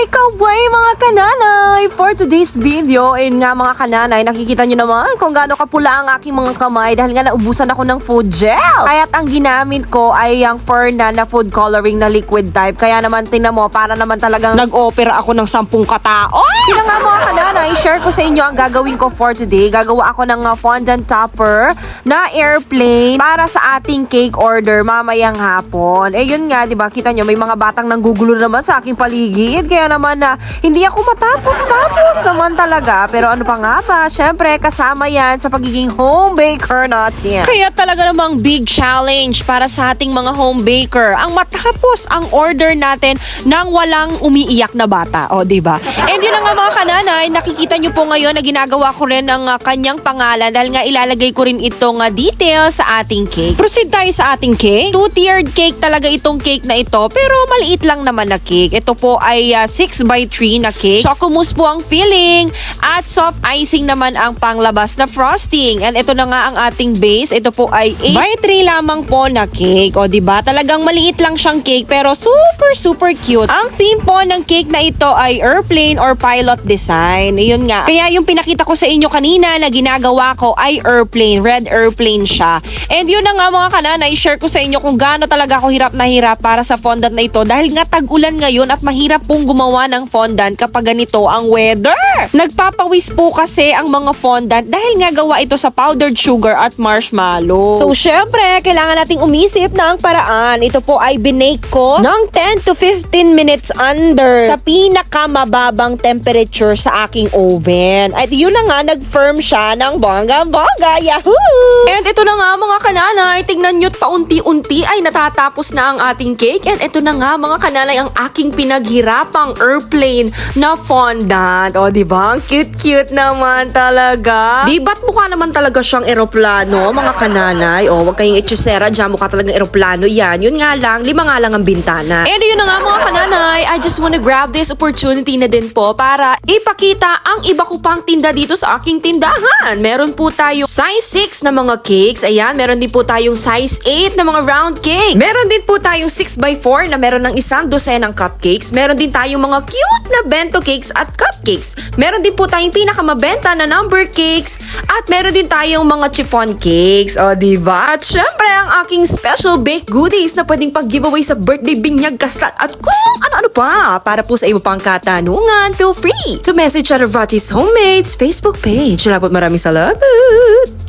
Kaway, kaway mga kananay! For today's video, ayun nga mga kananay, nakikita nyo naman kung gaano kapula ang aking mga kamay dahil nga naubusan ako ng food gel. Kaya't ang ginamit ko ay yung Fernan na food coloring na liquid type. Kaya naman, tinan mo, para naman talagang nag-opera ako ng sampung katao. Yun nga mga kananay, share ko sa inyo ang gagawin ko for today. Gagawa ako ng uh, fondant topper na airplane para sa ating cake order mamayang hapon. Eh yun nga, di ba? Kita nyo, may mga batang nanggugulo naman sa aking paligid. Kaya naman na hindi ako matapos-tapos naman talaga. Pero ano pa nga ba? Siyempre, kasama yan sa pagiging home baker natin. Kaya talaga namang big challenge para sa ating mga home baker ang matapos ang order natin nang walang umiiyak na bata. O, di ba? And yun na nga mga kananay, nakikita nyo po ngayon na ginagawa ko rin ng uh, kanyang pangalan dahil nga ilalagay ko rin itong uh, details sa ating cake. Proceed tayo sa ating cake. Two-tiered cake talaga itong cake na ito pero maliit lang naman na cake. Ito po ay 6 by 3 na cake. Choco-mousse po ang filling at soft icing naman ang panglabas na frosting. And ito na nga ang ating base. Ito po ay 8 by 3 lamang po na cake. O ba Talagang maliit lang siyang cake pero super super cute. Ang theme po ng cake na ito ay airplane or pilot design. Ayun nga. Kaya yung pinakita ko sa inyo kanina na ginagawa ko ay airplane. Red airplane siya. And yun na nga mga kananay, share ko sa inyo kung gaano talaga ako hirap na hirap para sa fondant na ito dahil nga tag-ulan ngayon at mahirap pong gumawa ng fondant kapag ganito ang weather. Nagpapawis po kasi ang mga fondant dahil nga gawa ito sa powdered sugar at marshmallow. So syempre, kailangan nating umisip ng paraan. Ito po ay binake ko ng 10 to 15 minutes under sa pinakamababang temperature sa aking oven. At yun na nga, nag-firm siya ng bongga-bongga. Yahoo! And ito na nga mga kananay, tignan nyo't paunti-unti ay natatapos na ang ating cake. And ito na nga mga kananay, ang aking pinaghirapang airplane na fondant. O, di ba? Ang cute-cute naman talaga. Di ba't mukha naman talaga siyang eroplano, mga kananay? O, wag kayong itsisera dyan, mukha talagang eroplano yan. Yun nga lang, lima nga lang ang bintana. And yun na nga mga kananay, I just wanna grab this opportunity na din po para ipakita ang iba ko pang tinda dito sa aking tindahan. Meron po tayo size 6 na mga cakes. Ayan, meron din po tayong size 8 na mga round cakes. Meron din po tayong 6x4 na meron ng isang dosenang cupcakes. Meron din tayong mga cute na bento cakes at cupcakes. Meron din po tayong pinakamabenta na number cakes. At meron din tayong mga chiffon cakes. O, diba? At syempre, ang aking special baked goodies na pwedeng pag-giveaway sa birthday binyag kasal at kung ano-ano pa. Para po sa iyo pang katanungan, feel free to message at Rati's Homemade's Facebook page. Salamat maraming salamat!